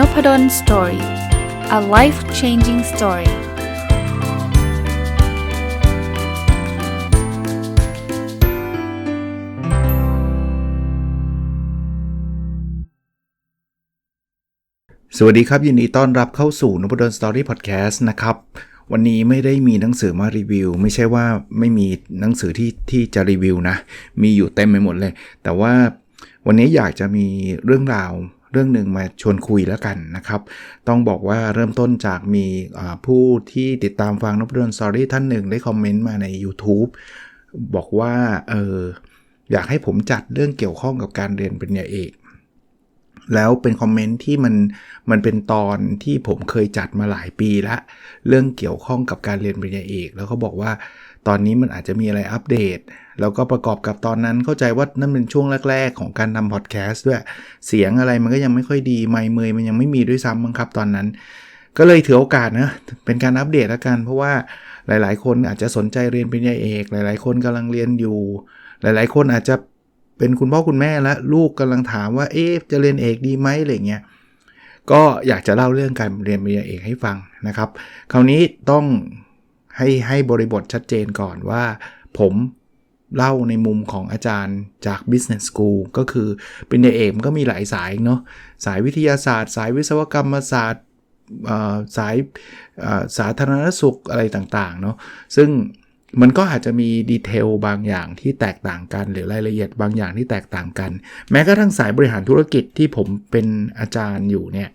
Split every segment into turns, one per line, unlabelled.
n o p ด d o สตอรี่ a life changing story ส
วัสดีครับ ยินดีต้อนรับเข้าสู่น p ดลสตอรี่พอดแคสต์นะครับ วันนี้ไม่ได้มีหนังสือมารีวิว ไม่ใช่ว่าไม่มีหนังสือที่ที่จะรีวิวนะ มีอยู่เต็มไปหมดเลย แต่ว่าวันนี้อยากจะมีเรื่องราว เรื่องหนึ่งมาชวนคุยแล้วกันนะครับ ต้องบอกว่าเริ่มต้นจากมีผู้ที่ติดตามฟังนพดลสอรี่ท่านหนึ่งได้คอมเมนต์มาใน YouTube บอกว่าเอออยากให้ผมจัดเรื่องเกี่ยวข้องกับการเรียนปริญญาเอกแล้วเป็นคอมเมนต์ที่มันมันเป็นตอนที่ผมเคยจัดมาหลายปีละ เรื่องเกี่ยวข้องกับการเรียนปริญญาเอก แล้วเขาบอกว่า ตอนนี้มันอาจจะมีอะไรอัปเดต แล้วก็ประกอบกับตอนนั้นเข้าใจว่านั่นเป็นช่วงแรก ๆ ของการทำพอดแคสต์ด้วย เสียงอะไรมันก็ยังไม่ค่อยดี ไม่เมยมันยังไม่มีด้วยซ้ำมั้งครับตอนนั้น ก็เลยถือโอกาสนะเป็นการอัปเดตแล้วกัน เพราะว่าหลาย ๆ คนอาจจะสนใจเรียนปริญญาเอก หลาย ๆ คนกำลังเรียนอยู่ หลาย ๆ คนอาจจะเป็นคุณพ่อคุณแม่และลูกกำลังถามว่าเอ๊ะจะเรียนเอกดีไหมอะไรเงี้ยก็อยากจะเล่าเรื่องการเรียนปริญญาเอกให้ฟังนะครับ คราวนี้ต้อง ให้ให้บริบทชัดเจนก่อนว่าผมเล่าในมุมของอาจารย์จาก Business School ก็คือเป็นเอกมันก็มีหลายสายเนาะสายวิทยาศาสตร์ สายวิศวกรรมศาสตร์สายสาธารณสุขอะไรต่างๆเนาะซึ่งมันก็อาจจะมีดีเทลบางอย่างที่แตกต่างกัน หรือรายละเอียดบางอย่างที่แตกต่างกัน แม้กระทั่งสายบริหารธุรกิจที่ผมเป็นอาจารย์อยู่เนี่ย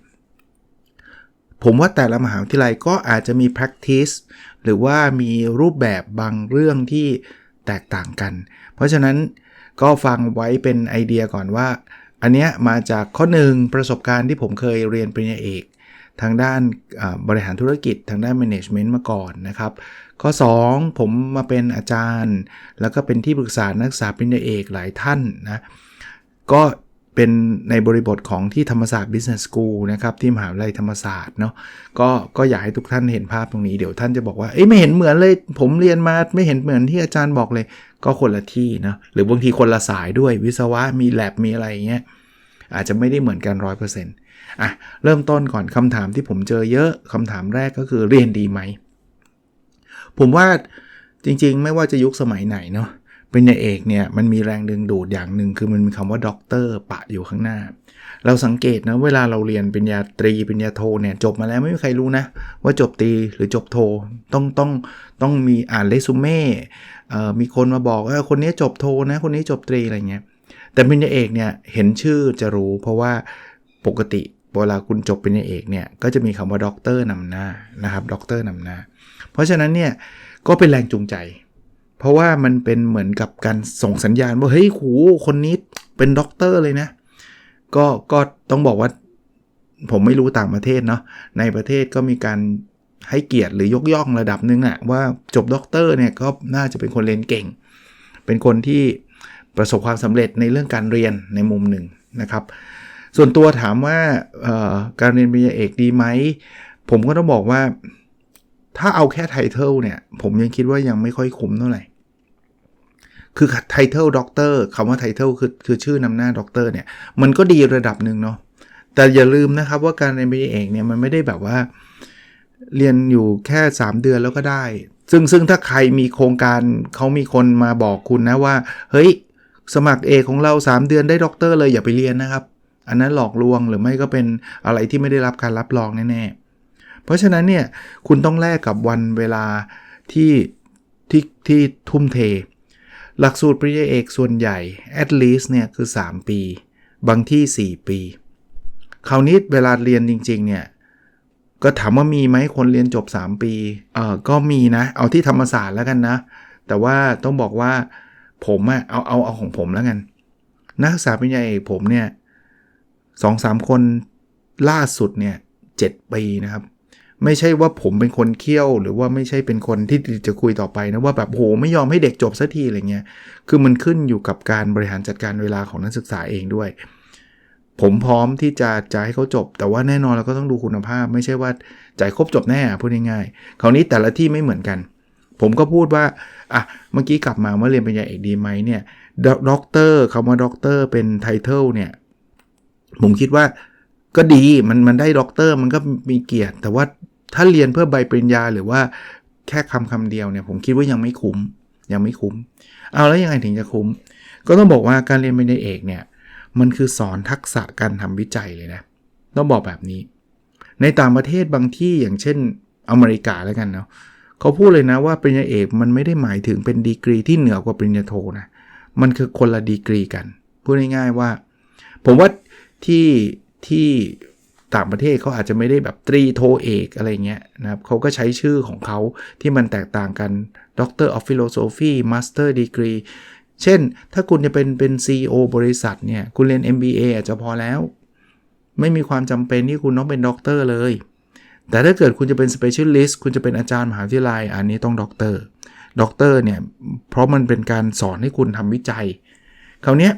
ผมว่าแต่ละมหาวิทยาลัยก็อาจจะมี practice หรือว่ามีรูปแบบบางเรื่องที่แตกต่างกัน เพราะฉะนั้นก็ฟังไว้เป็นไอเดียก่อนว่า อันเนี้ยมาจากข้อหนึ่งประสบการณ์ที่ผมเคยเรียนปริญญาเอก ทางด้านบริหารธุรกิจทางด้าน management มาก่อนนะครับ ข้อ 2 ผมมาเป็นอาจารย์ แล้วก็เป็นที่ปรึกษานักศึกษาปริญญาเอกหลายท่านนะก็ เป็นในบริบทของที่ธรรมศาสตร์ Business School นะครับ ที่มหาวิทยาลัยธรรมศาสตร์เนาะก็ก็อยากให้ทุกท่านเห็นภาพตรงนี้เดี๋ยวท่านจะบอกว่าเอ้ยไม่เห็นเหมือนเลย ผมเรียนมาไม่เห็นเหมือนที่อาจารย์บอกเลย ก็คนละที่นะหรือบางทีคนละสายด้วยวิศวะมีแลบมีอะไรเงี้ยอาจจะไม่ได้เหมือนกัน 100%อะเริ่มต้นก่อนคำถามที่ผมเจอเยอะคำถามแรกก็คือเรียนดีไหม ผมว่าจริงๆ ไม่ว่าจะยุคสมัยไหนเนาะ ปริญญาเอกเนี่ยมันมีแรงดึงดูดอย่างหนึ่งคือมันมีคำว่าด็อกเตอร์ปะอยู่ข้างหน้า เราสังเกตนะเวลาเราเรียนปริญญาตรีปริญญาโทเนี่ยจบมาแล้วไม่มีใครรู้นะ ว่าจบตรีหรือจบโทต้องต้องต้องมีอ่านเรซูเม่มีคนมาบอกว่าคนนี้จบโทนะคนนี้จบตรีอะไรเงี้ยแต่ปริญญาเอกเนี่ยเห็นชื่อจะรู้ เพราะว่าปกติเวลาคุณจบปริญญาเอกเนี่ยก็จะมีคำว่าด็อกเตอร์นำหน้านะครับด็อกเตอร์นำหน้า เพราะฉะนั้นเนี่ยก็เป็นแรงจูงใจ เพราะว่ามันเป็นเหมือนกับการส่งสัญญาณว่าเฮ้ยหูคนนี้เป็นด็อกเตอร์เลยนะ ก็ก็ต้องบอกว่าผมไม่รู้ต่างประเทศเนาะในประเทศก็มีการให้เกียรติหรือยกย่องระดับหนึ่งอะว่าจบด็อกเตอร์เนี่ยก็น่าจะเป็นคนเรียนเก่ง เป็นคนที่ประสบความสำเร็จในเรื่องการเรียนในมุมหนึ่งนะครับ ส่วนตัวถามว่าการเรียนปริญญาเอกดีไหม ผมก็ต้องบอกว่า ถ้าเอาแค่ไทเทลเนี่ย ผมยังคิดว่ายังไม่ค่อยคุ้มเท่าไหร่ คือไทเทลด็อกเตอร์คำว่าไทเทลคือคือชื่อนำหน้าด็อกเตอร์เนี่ย มันก็ดีระดับหนึ่งเนาะแต่อย่าลืมนะครับว่าการเรียนปริญญาเอกเนี่ยมันไม่ได้แบบว่าเรียนอยู่แค่ 3 เดือนแล้วก็ได้ ซึ่งซึ่งถ้าใครมีโครงการเขามีคนมาบอกคุณนะว่า เฮ้ย สมัครเอกของเรา 3 เดือนได้ด็อกเตอร์เลยอย่าไปเรียนนะครับ อันนั้นหลอกลวงหรือไม่ก็เป็นอะไรที่ไม่ได้รับการรับรองแน่ๆ เพราะฉะนั้นเนี่ยคุณต้องแลกกับวันเวลาที่ที่ที่ทุ่มเท หลักสูตรปริญญาเอกส่วนใหญ่ at least เนี่ยคือ 3 ปี บางที่ 4 ปี คราวนี้เวลาเรียนจริงๆเนี่ยก็ถามว่ามีไหมคนเรียนจบ 3 ปี เออก็มีนะ เอาที่ธรรมศาสตร์แล้วกันนะ แต่ว่าต้องบอกว่าผมอะเอาเอาเอาของผมแล้วกัน นักศึกษาปริญญาเอกผมเนี่ยสองสามคนล่าสุดเนี่ยเปีนะครับ ไม่ใช่ว่าผมเป็นคนเคี่ยว หรือว่าไม่ใช่เป็นคนที่จะคุยต่อไปนะว่าแบบโหไม่ยอมให้เด็กจบสักทีอะไรเงี้ยคือมันขึ้นอยู่กับการบริหารจัดการเวลาของนักศึกษาเองด้วย ผมพร้อมที่จะจะให้เขาจบ แต่ว่าแน่นอนเราก็ต้องดูคุณภาพ ไม่ใช่ว่าจ่ายครบจบแน่พูดง่ายๆคราวนี้แต่ละที่ไม่เหมือนกัน ผมก็พูดว่าอะเมื่อกี้กลับมาเมื่อเรียนปริญญาเอกดีไหมเนี่ยด็อกเตอร์คำว่าด็อกเตอร์เป็นไทเทลเนี่ยผมคิดว่าก็ดีมันมันได้ด็อกเตอร์มันก็มีเกียรติ แต่ว่า ถ้าเรียนเพื่อใบปริญญาหรือว่าแค่คำคำเดียวเนี่ยผมคิดว่ายังไม่คุ้มยังไม่คุ้ม เอาแล้วยังไงถึงจะคุ้ม ก็ต้องบอกว่าการเรียนปริญญาเอกเนี่ยมันคือสอนทักษะการทำวิจัยเลยนะต้องบอกแบบนี้ ในต่างประเทศบางที่อย่างเช่นอเมริกาแล้วกันเนาะเขาพูดเลยนะว่าปริญญาเอกมันไม่ได้หมายถึงเป็นดีกรีที่เหนือกว่าปริญญาโทนะมันคือคนละดีกรีกัน พูดง่ายๆว่า ผมว่าที่ที่ ต่างประเทศเขาอาจจะไม่ได้แบบตรีโทเอกอะไรเงี้ยนะครับเขาก็ใช้ชื่อของเขาที่มันแตกต่างกัน Doctor of Philosophy Master Degree เช่น ถ้าคุณจะเป็นเป็น CEO บริษัทเนี่ย คุณเรียน MBA อาจจะพอแล้ว ไม่มีความจำเป็นที่คุณต้องเป็นด็อกเตอร์เลย แต่ถ้าเกิดคุณจะเป็น Specialist คุณจะเป็นอาจารย์มหาวิทยาลัย อันนี้ต้องด็อกเตอร์ด็อกเตอร์เนี่ย เพราะมันเป็นการสอนให้คุณทำวิจัย คราวนี้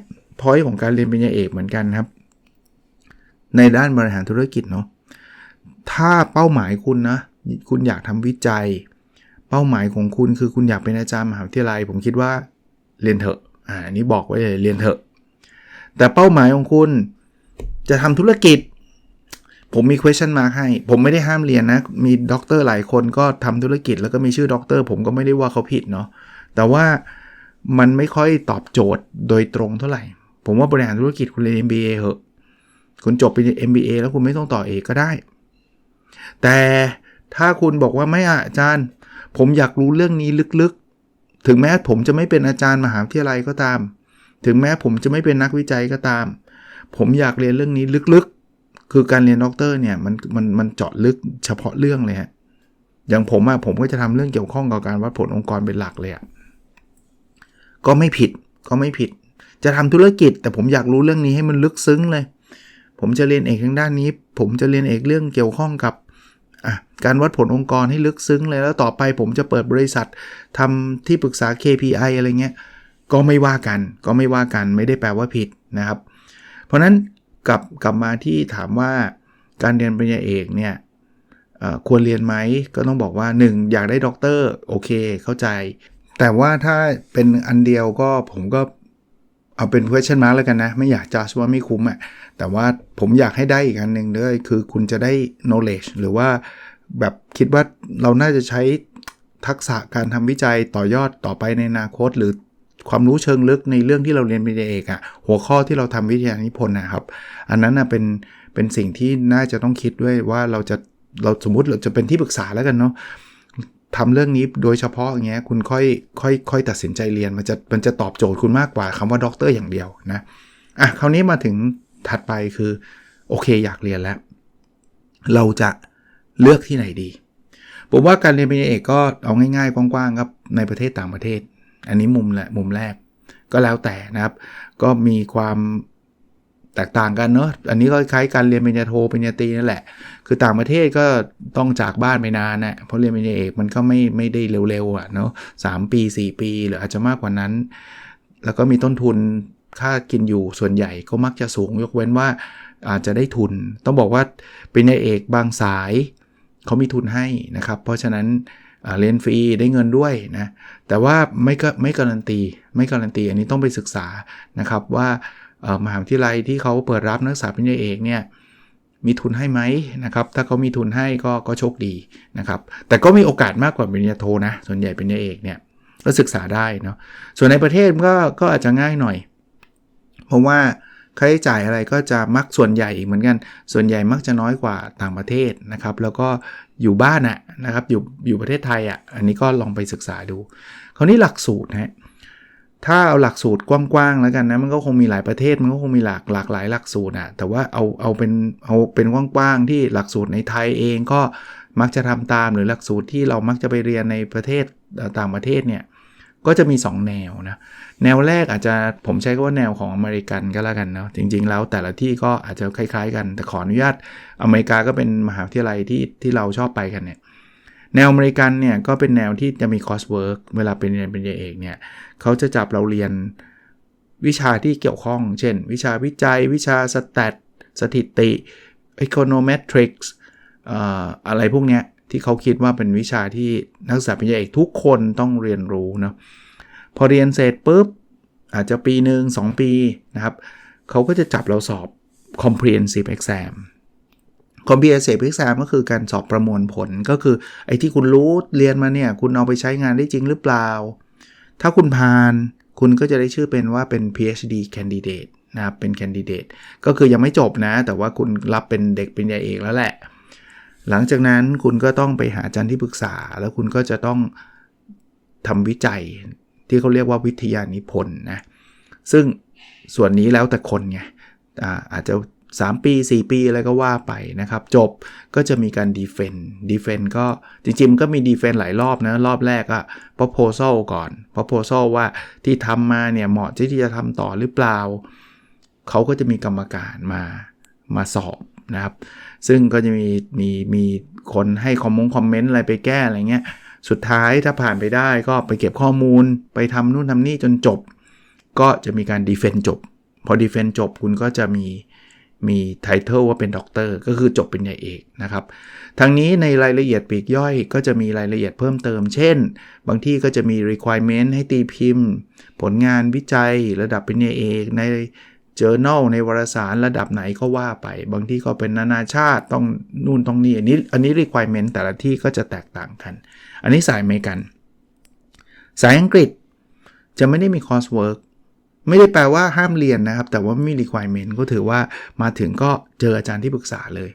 พอยของการเรียนปริญญาเอกเหมือนกันครับ ในด้านบริหารธุรกิจเนาะถ้าเป้าหมายคุณนะ คุณอยากทำวิจัย เป้าหมายของคุณคือคุณอยากเป็นอาจารย์มหาวิทยาลัย ผมคิดว่าเรียนเถอะอ่านี้บอกไว้เลยเรียนเถอะ แต่เป้าหมายของคุณจะทำธุรกิจ ผมมี question mark ให้ ผมไม่ได้ห้ามเรียนนะ มีด็อกเตอร์หลายคนก็ทำธุรกิจแล้วก็มีชื่อด็อกเตอร์ผมก็ไม่ได้ว่าเขาผิดเนาะแต่ว่ามันไม่ค่อยตอบโจทย์โดยตรงเท่าไหร่ ผมว่าบริหารธุรกิจคุณเรียน MBA เหอะ คุณจบเป็น MBA แล้วคุณไม่ต้องต่อเอกก็ได้ แต่ถ้าคุณบอกว่าไม่อะอาจารย์ ผมอยากรู้เรื่องนี้ลึกๆ ถึงแม้ผมจะไม่เป็นอาจารย์มหาวิทยาลัยก็ตาม ถึงแม้ผมจะไม่เป็นนักวิจัยก็ตาม ผมอยากเรียนเรื่องนี้ลึกๆ คือการเรียนด็อกเตอร์เนี่ยมันมันมันเจาะลึกเฉพาะเรื่องเลยฮะอย่างผมอะผมก็จะทำเรื่องเกี่ยวข้องกับการวัดผลองค์กรเป็นหลักเลยอะก็ไม่ผิดก็ไม่ผิด จะทำธุรกิจ แต่ผมอยากรู้เรื่องนี้ให้มันลึกซึ้งเลย ผมจะเรียนเอกทางด้านนี้ ผมจะเรียนเอกเรื่องเกี่ยวข้องกับการวัดผลองค์กรให้ลึกซึ้งเลยแล้วต่อไปผมจะเปิดบริษัททำที่ปรึกษา KPI อะไรเงี้ยก็ไม่ว่ากัน ก็ไม่ว่ากันไม่ได้แปลว่าผิดนะครับ เพราะนั้นกลับกลับมาที่ถามว่าการเรียนปริญญาเอกเนี่ยควรเรียนไหมก็ต้องบอกว่า 1 อยากได้ด็อกเตอร์โอเคเข้าใจ แต่ว่าถ้าเป็นอันเดียวก็ผมก็ เอาเป็น question mark แล้วกันนะ ไม่อยากจะว่าไม่คุ้มอะ่ะแต่ว่าผมอยากให้ได้อีกอันหนึ่งด้วยคือคุณจะได้ knowledge หรือว่าแบบคิดว่าเราน่าจะใช้ทักษะการทำวิจัยต่อยอดต่อไปในอนาคต หรือความรู้เชิงลึกในเรื่องที่เราเรียนปริญญาเอกอะหัวข้อที่เราทำวิทยานิพนธ์นะครับ อันนั้นนะเป็นเป็นสิ่งที่น่าจะต้องคิดด้วยว่าเราจะเราสมมติเราจะเป็นที่ปรึกษาแล้วกันเนาะ ทำเรื่องนี้โดยเฉพาะอย่างเงี้ยคุณค่อยค่อยค่อยตัดสินใจเรียนมันจะมันจะตอบโจทย์คุณมากกว่าคำว่าด็อกเตอร์อย่างเดียวนะอะคราวนี้มาถึงถัดไปคือโอเคอยากเรียนแล้ว เราจะเลือกที่ไหนดีผมว่าการเรียนปริญญาเอกก็เอาง่ายๆ กว้างๆครับในประเทศต่างประเทศ อันนี้มุมแหละมุมแรกก็แล้วแต่นะครับ ก็มีความ แตกต่างกันเนาะอันนี้ก็คล้ายการเรียนปริญญาโทปริญญาตรีนั่นแหละ คือต่างประเทศก็ต้องจากบ้านไปนานนะเพราะเรียนปริญญาเอกมันก็ไม่ไม่ได้เร็วๆอะเนาะสปี 4 ปี หรืออาจจะมากกว่านั้น แล้วก็มีต้นทุนค่ากินอยู่ส่วนใหญ่ก็มักจะสูงยกเว้นว่าอาจจะได้ทุน ต้องบอกว่าเป็นในเอกบางสายเขามีทุนให้นะครับ เพราะฉะนั้นเรียนฟรีได้เงินด้วยนะแต่ว่าไม่ก็ไม่การันตีไม่การันตีอันนี้ต้องไปศึกษานะครับว่า มหาวิทยาลัยที่เขาเปิดรับนักศึกษาปริญญาเอกเนี่ยมีทุนให้ไหมนะครับ ถ้าเขามีทุนให้ก็ก็โชคดีนะครับ แต่ก็มีโอกาสมากกว่าปริญญาโทนะ ส่วนใหญ่ปริญญาเอกเนี่ยก็ศึกษาได้เนาะ ส่วนในประเทศก็ก็อาจจะง่ายหน่อย เพราะว่าค่าใช้จ่ายอะไรก็จะมักส่วนใหญ่เหมือนกัน ส่วนใหญ่มักจะน้อยกว่าต่างประเทศนะครับ แล้วก็อยู่บ้านอะนะครับ อยู่อยู่ประเทศไทยอะอันนี้ก็ลองไปศึกษาดู คราวนี้หลักสูตรนะ ถ้าเอาหลักสูตรกว้างๆแล้วกันนะมันก็คงมีหลายประเทศมันก็คงมีหลากหลากหลายหลักสูตรอะแต่ว่าเอาเอาเป็นเอาเป็นกว้างๆที่หลักสูตรในไทยเองก็มักจะทำตามหรือหลักสูตรที่เรามักจะไปเรียนในประเทศต่างประเทศเนี่ยก็จะมี 2 แนวนะแนวแรกอาจจะผมใช้ก็ว่าแนวของอเมริกันก็แล้วกันเนาะจริง ๆ แล้วแต่ละที่ก็อาจจะคล้าย ๆ กัน แต่ขออนุญาตอเมริกาก็เป็นมหาวิทยาลัยที่ที่เราชอบไปกันเนี่ย แนวอเมริกันเนี่ยก็เป็นแนวที่จะมีคอร์สเวิร์กเวลาเป็นเรียนเป็นเอกเนี่ยเขาจะจับเราเรียนวิชาที่เกี่ยวข้อง เช่น วิชาวิจัย วิชาสแตทสถิติ econometrics อะไรพวกเนี้ยที่เขาคิดว่าเป็นวิชาที่นักศึกษาปริญญาเอกทุกคนต้องเรียนรู้เนาะพอเรียนเสร็จปุ๊บ อาจจะปีหนึ่ง2 ปีนะครับเขาก็จะจับเราสอบ comprehensive exam comprehensive exam ก็คือการสอบประมวลผลก็คือไอ้ที่คุณรู้เรียนมาเนี่ยคุณเอาไปใช้งานได้จริงหรือเปล่า ถ้าคุณผ่านคุณก็จะได้ชื่อเป็นว่าเป็น PhD candidate นะครับเป็น candidate ก็คือยังไม่จบนะ แต่ว่าคุณรับเป็นเด็กปริญญาเอกแล้วแหละ หลังจากนั้นคุณก็ต้องไปหาอาจารย์ที่ปรึกษา แล้วคุณก็จะต้องทำวิจัยที่เขาเรียกว่าวิทยานิพนธ์นะซึ่งส่วนนี้แล้วแต่คนไงอาอาจจะ 3 ปี 4 ปีอะไรก็ว่าไปนะครับ จบก็จะมีการดีเฟนดีเฟนก็จริงๆมันก็มีดีเฟนหลายรอบนะ รอบแรกอะ proposal ก่อน proposal ว่าที่ทำมาเนี่ยเหมาะที่จะทำต่อหรือเปล่า เขาก็จะมีกรรมการมามาสอบนะครับ ซึ่งก็จะมีมีมีคนให้คอมมงคอมเมนต์อะไรไปแก้อะไรเงี้ยสุดท้ายถ้าผ่านไปได้ก็ไปเก็บข้อมูลไปทำนู่นทำนี่จนจบ ก็จะมีการดีเฟนต์จบ พอดีเฟนต์จบคุณก็จะมี มีไทเทลว่าเป็นด็อกเตอร์ก็คือจบเป็นใหญ่เอกนะครับทั้งนี้ในรายละเอียดปีกย่อยก็จะมีรายละเอียดเพิ่มเติม เช่น บางที่ก็จะมี requirement ให้ตีพิมพ์ ผลงานวิจัยระดับเป็นใหญ่เอกใน journal ในวารสารระดับไหนก็ว่าไป บางที่ก็เป็นนานาชาติต้องนู่นต้องนี่อันนี้อันนี้ requirement แต่ละที่ก็จะแตกต่างกัน อันนี้สายเมกัน สายอังกฤษจะไม่ได้มีคอร์สเวิร์ก ไม่ได้แปลว่าห้ามเรียนนะครับ แต่ว่าไม่มี requirement ก็ถือว่ามาถึงก็เจออาจารย์ที่ปรึกษาเลย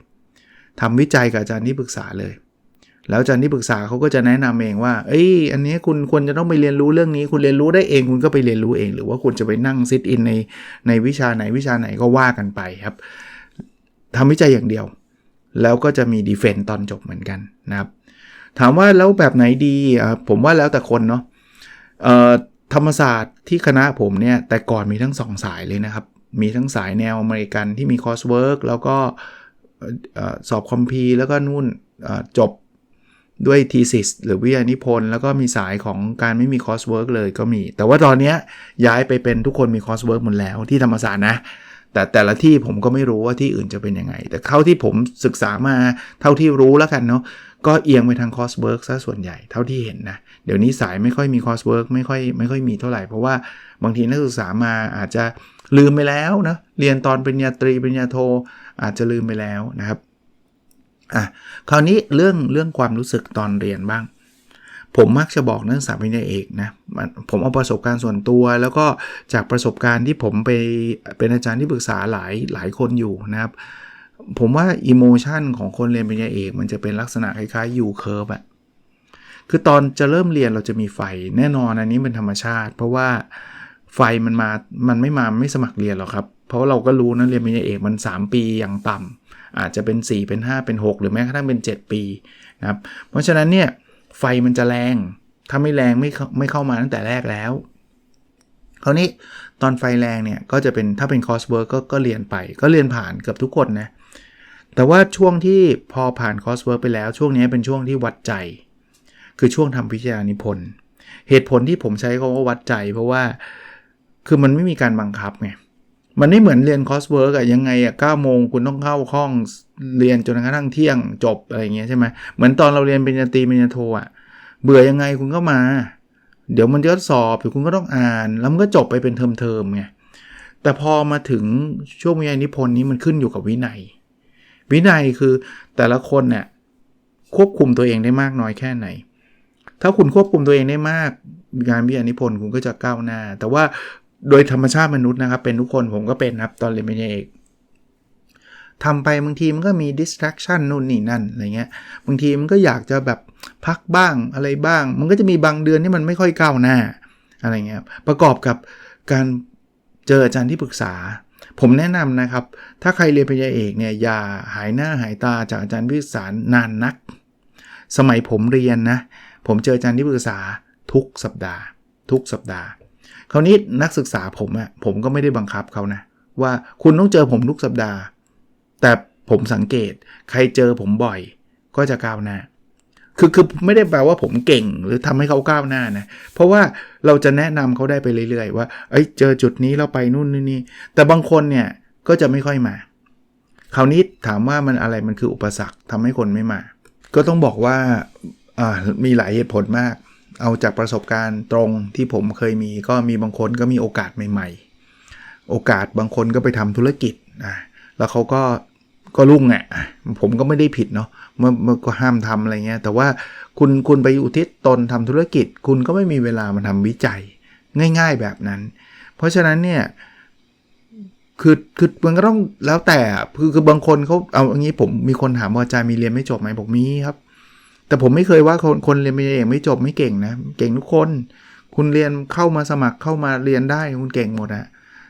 ทำวิจัยกับอาจารย์ที่ปรึกษาเลย แล้วอาจารย์ที่ปรึกษาเขาก็จะแนะนำเองว่า เอ้ย อันนี้คุณควรจะต้องไปเรียนรู้เรื่องนี้ คุณเรียนรู้ได้เอง คุณก็ไปเรียนรู้เอง หรือว่าคุณจะไปนั่งซิทอินในในวิชาไหนวิชาไหนก็ว่ากันไปครับทำวิจัยอย่างเดียว แล้วก็จะมีดีเฟนต์ตอนจบเหมือนกันนะครับ ถามว่าแล้วแบบไหนดี ผมว่าแล้วแต่คนเนาะ ธรรมศาสตร์ที่คณะผมเนี่ย แต่ก่อนมีทั้งสองสายเลยนะครับ มีทั้งสายแนวอเมริกันที่มีคอร์สเวิร์กแล้วก็สอบคอมพีแล้วก็นู่นจบด้วยทีสิสหรือวิทยานิพนธ์แล้วก็มีสายของการไม่มีคอร์สเวิร์กเลยก็มี แต่ว่าตอนนี้ย้ายไปเป็นทุกคนมีคอร์สเวิร์กหมดแล้วที่ธรรมศาสตร์นะ แต่แต่ละที่ผมก็ไม่รู้ว่าที่อื่นจะเป็นยังไง แต่เท่าที่ผมศึกษามาเท่าที่รู้แล้วกันเนาะ ก็เอียงไปทางคอสเวิร์กซะส่วนใหญ่เท่าที่เห็นนะ เดี๋ยวนี้สายไม่ค่อยมีคอสเวิร์กไม่ค่อยไม่ค่อยมีเท่าไหร่ เพราะว่าบางทีนักศึกษามาอาจจะลืมไปแล้วนะ เรียนตอนปริญญาตรีปริญญาโท อาจจะลืมไปแล้วนะครับอะคราวนี้เรื่องเรื่องความรู้สึกตอนเรียนบ้าง ผมมักจะบอกนักศึกษาปริญญาเอกนะผมเอาประสบการณ์ส่วนตัว แล้วก็จากประสบการณ์ที่ผมไปเป็นอาจารย์ที่ปรึกษาหลายหลายคนอยู่นะครับ ผมว่าอิโมชันของคนเรียนปริญญาเอกมันจะเป็นลักษณะคล้ายๆยูเคิร์ฟอะคือตอนจะเริ่มเรียนเราจะมีไฟแน่นอนอันนี้เป็นธรรมชาติ เพราะว่าไฟมันมา มันไม่มาไม่สมัครเรียนหรอกครับ เพราะเราก็รู้นะเรียนปริญญาเอกมัน 3 ปีอย่างต่ำอาจจะเป็น 4 เป็น 5 เป็น 6 หรือแม้กระทั่งเป็น 7 ปีนะครับ เพราะฉะนั้นเนี่ยไฟมันจะแรง ถ้าไม่แรงไม่ไม่เข้ามาตั้งแต่แรกแล้ว คราวนี้ตอนไฟแรงเนี่ยก็จะเป็นถ้าเป็นคอร์สเวิร์กก็เรียนไป ก็เรียนผ่านเกือบทุกคนนะ แต่ว่าช่วงที่พอผ่านคอร์สเวิร์กไปแล้ว ช่วงนี้เป็นช่วงที่วัดใจ คือช่วงทำวิทยานิพนธ์เหตุผลที่ผมใช้คำว่าวัดใจ เพราะว่าคือมันไม่มีการบังคับไงมันไม่เหมือนเรียนคอร์สเวิร์กอะยังไงอะเก้าโมงคุณต้องเข้าห้องเรียนจนกระทั่งเที่ยงจบอะไรเงี้ยใช่ไหมเหมือนตอนเราเรียนปริญญาตรีปริญญาโทอะเบื่อยังไงคุณก็มา เดี๋ยวมันจะสอบเดี๋ยวคุณก็ต้องอ่าน แล้วมันก็จบไปเป็นเทอมๆไงแต่พอมาถึงช่วงวิทยานิพนธ์นี้มันขึ้นอยู่กับวินัย วินัยคือแต่ละคนเนี่ยควบคุมตัวเองได้มากน้อยแค่ไหน ถ้าคุณควบคุมตัวเองได้มาก งานวิทยานิพนธ์คุณก็จะก้าวหน้า แต่ว่าโดยธรรมชาติมนุษย์นะครับ เป็นทุกคนผมก็เป็นครับตอนเรียนปริญญาเอกทำไปบางทีมันก็มี distraction นู่นนี่นั่นอะไรเงี้ย บางทีมันก็อยากจะแบบพักบ้างอะไรบ้าง มันก็จะมีบางเดือนที่มันไม่ค่อยก้าวหน้าอะไรเงี้ย ประกอบกับการเจออาจารย์ที่ปรึกษา ผมแนะนำนะครับ ถ้าใครเรียนปริญญาเอกเนี่ยอย่าหายหน้าหายตาจากอาจารย์ที่ปรึกษานานนัก สมัยผมเรียนนะ ผมเจออาจารย์ที่ปรึกษาทุกสัปดาห์ ทุกสัปดาห์ คราวนี้นักศึกษาผมอะผมก็ไม่ได้บังคับเขานะ ว่าคุณต้องเจอผมทุกสัปดาห์ แต่ผมสังเกตใครเจอผมบ่อย ก็จะก้าวหน้า คือคือไม่ได้แปลว่าผมเก่งหรือทำให้เขาก้าวหน้านะ เพราะว่าเราจะแนะนำเขาได้ไปเรื่อยๆ ว่าเอ้ยเจอจุดนี้เราไปนู่นนี่นี่แต่บางคนเนี่ยก็จะไม่ค่อยมา คราวนี้ถามว่ามันอะไรมันคืออุปสรรคทำให้คนไม่มา ก็ต้องบอกว่าอ่ามีหลายเหตุผลมาก เอาจากประสบการณ์ตรงที่ผมเคยมีก็มีบางคนก็มีโอกาสใหม่ ๆ โอกาสบางคนก็ไปทำธุรกิจนะแล้วเขาก็ ก็รุ่งอะผมก็ไม่ได้ผิดเนาะเมื่อเมื่อก็ห้ามทำอะไรเงี้ย แต่ว่าคุณคุณไปอุทิศตนทำธุรกิจ คุณก็ไม่มีเวลามาทำวิจัย ง่าย ๆแบบนั้น เพราะฉะนั้นเนี่ยคือคือมันก็ต้องแล้วแต่คือคือบางคนเขาเอาอย่างนี้ผมมีคนถามว่าอาจารย์มีเรียนไม่จบไหมบอกมีครับ แต่ผมไม่เคยว่าคนคนเรียนไม่เองไม่จบไม่เก่งนะ เก่งทุกคน คุณเรียนเข้ามาสมัครเข้ามาเรียนได้คุณเก่งหมดอะ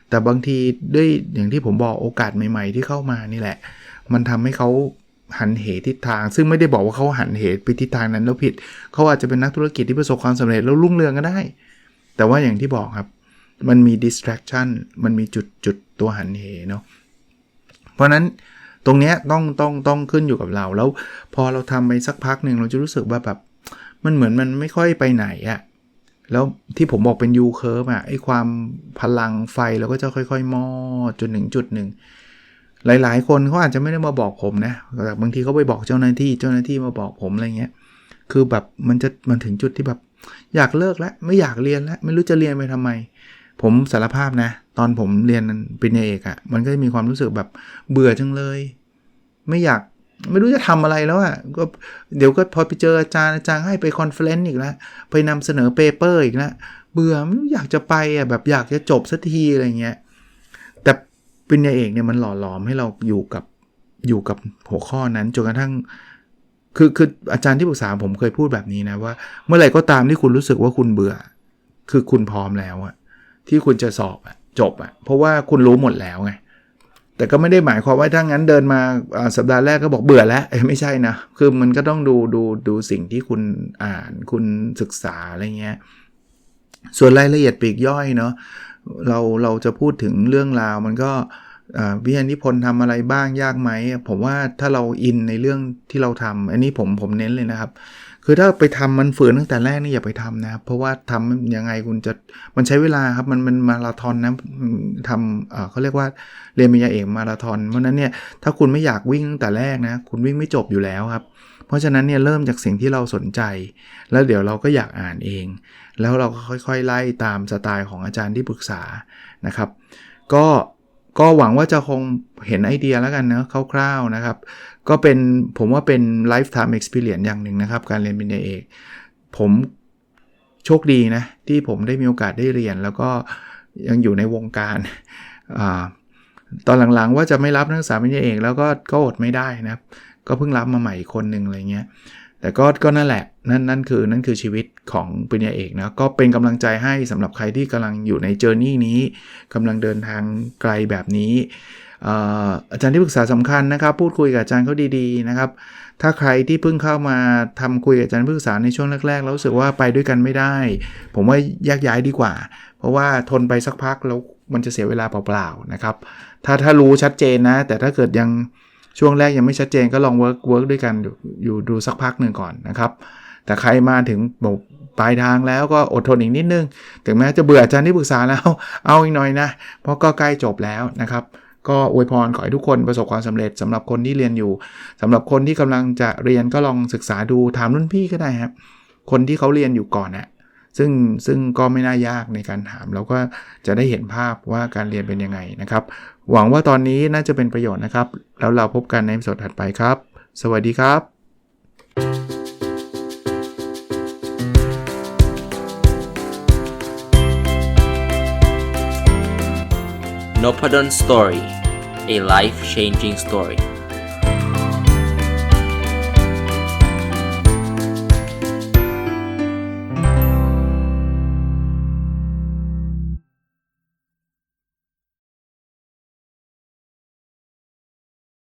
แต่บางทีด้วยอย่างที่ผมบอกโอกาสใหม่ ๆ ที่เข้ามานี่แหละ มันทำให้เขาหันเหทิศทาง ซึ่งไม่ได้บอกว่าเขาหันเหไปทิศทางนั้นแล้วผิด เขาอาจจะเป็นนักธุรกิจที่ประสบความสำเร็จแล้วรุ่งเรืองก็ได้ แต่ว่าอย่างที่บอกครับ มันมี distraction มันมีจุดจุดตัวหันเหเนาะเพราะนั้นตรงเนี้ยต้องต้องต้องขึ้นอยู่กับเรา แล้วพอเราทำไปสักพักหนึ่งเราจะรู้สึกว่าแบบมันเหมือนมันไม่ค่อยไปไหนอะแล้วที่ผมบอกเป็น U curve อะไอความพลังไฟเราก็จะค่อย ๆ มอดจนหนึ่งจุดหนึ่ง หลาย ๆ คนเขาอาจจะไม่ได้มาบอกผมนะแต่บางทีเขาไปบอกเจ้าหน้าที่เจ้าหน้าที่มาบอกผมอะไรเงี้ยคือแบบมันจะมันถึงจุดที่แบบ อยากเลิกแล้วไม่อยากเรียนแล้วไม่รู้จะเรียนไปทำไม ผมสารภาพนะ ตอนผมเรียนปริญญาเอกอะ่ะมันก็จะมีความรู้สึกแบบเบื่อจังเลย ไม่อยากไม่รู้จะทำอะไรแล้วอะ่ะก็เดี๋ยวก็พอไปเจออาจารย์อาจารย์ให้ไปคอนเฟลเลนซ์อีกแล้วไปนำเสนอเปเปอร์อีกแล้วเบื่อไม่รู้อยากจะไปอะ่ะแบบอยากจะจบสักทีอะไรเงี้ย ปริญญาเอกเนี่ยมันหล่อหลอมให้เราอยู่กับอยู่กับหัวข้อนั้นจนกระทั่งคือคืออาจารย์ที่ปรึกษาผมเคยพูดแบบนี้นะว่า เมื่อไหร่ก็ตามที่คุณรู้สึกว่าคุณเบื่อ คือคุณพร้อมแล้วอะที่คุณจะสอบอะจบอะเพราะว่าคุณรู้หมดแล้วไงแต่ก็ไม่ได้หมายความว่าถ้างั้นเดินมาสัปดาห์แรกก็บอกเบื่อแล้วไม่ใช่นะ คือมันก็ต้องดูดูดูสิ่งที่คุณอ่าน คุณศึกษาอะไรเงี้ยส่วนรายละเอียดปีกย่อยเนาะ เราเราจะพูดถึงเรื่องราวมันก็วิทยานิพนธ์ทำอะไรบ้างยากไหม ผมว่าถ้าเราอินในเรื่องที่เราทำอันนี้ผมผมเน้นเลยนะครับ คือถ้าไปทำมันฝืนตั้งแต่แรกนี่อย่าไปทำนะครับเพราะว่าทำยังไงคุณจะมันใช้เวลาครับ มันมันมาราธอนนะทำเขาเรียกว่าเรียนปริญญาเอกมาราธอนเพราะนั้นเนี่ยถ้าคุณไม่อยากวิ่งตั้งแต่แรกนะ คุณวิ่งไม่จบอยู่แล้วครับ เพราะฉะนั้นเนี่ยเริ่มจากสิ่งที่เราสนใจ แล้วเดี๋ยวเราก็อยากอ่านเอง แล้วเราก็ค่อยๆ ไล่ตามสไตล์ของอาจารย์ที่ปรึกษานะครับ ก็ก็หวังว่าจะคงเห็นไอเดียแล้วกันนะคร่าวๆนะครับ ก็เป็นผมว่าเป็น lifetime experience อย่างหนึ่งนะครับ การเรียนปริญญาเอก ผมโชคดีนะ ที่ผมได้มีโอกาสได้เรียน แล้วก็ยังอยู่ในวงการอาตอนหลังๆว่าจะไม่รับนักศึกษาปริญญาเอกแล้วก็ก็อดไม่ได้นะครับ ก็เพิ่งรับมาใหม่คนหนึ่งอะไรเงี้ย แต่ก็ก็นั่นแหละนั่นนั่นคือนั่นคือชีวิตของปริญญาเอกนะก็เป็นกำลังใจให้สำหรับใครที่กำลังอยู่ในเจอร์นี่นี้กำลังเดินทางไกลแบบนี้อาอาจารย์ที่ปรึกษาสำคัญนะครับ พูดคุยกับอาจารย์เขาดีๆนะครับ ถ้าใครที่เพิ่งเข้ามาทำคุยกับอาจารย์ที่ปรึกษาในช่วงแรกๆแล้วรู้สึกว่าไปด้วยกันไม่ได้ ผมว่าแยกย้ายดีกว่า เพราะว่าทนไปสักพักแล้วมันจะเสียเวลาเปล่าๆนะครับ ถ้าถ้ารู้ชัดเจนนะ แต่ถ้าเกิดยัง ช่วงแรกยังไม่ชัดเจนก็ลองเวิร์กเวิร์กด้วยกันอยู่ดูสักพักหนึ่งก่อนนะครับ แต่ใครมาถึงบอกปลายทางแล้วก็อดทนอีกนิดนึง ถึงแม้จะเบื่ออาจารย์ที่ปรึกษาแล้ว เอาอีกหน่อยนะ เพราะก็ใกล้จบแล้วนะครับ ก็อวยพรขอให้ทุกคนประสบความสำเร็จสำหรับคนที่เรียนอยู่สำหรับคนที่กำลังจะเรียนก็ลองศึกษาดูถามรุ่นพี่ก็ได้ครับ คนที่เขาเรียนอยู่ก่อนนะซึ่งซึ่งก็ไม่น่ายากในการถาม แล้วก็จะได้เห็นภาพว่าการเรียนเป็นยังไงนะครับ หวังว่าตอนนี้น่าจะเป็นประโยชน์นะครับ แล้วเราพบกันในสดถัดไปครับ สวัสดีครับ
n o p a d o n Story, a life changing story.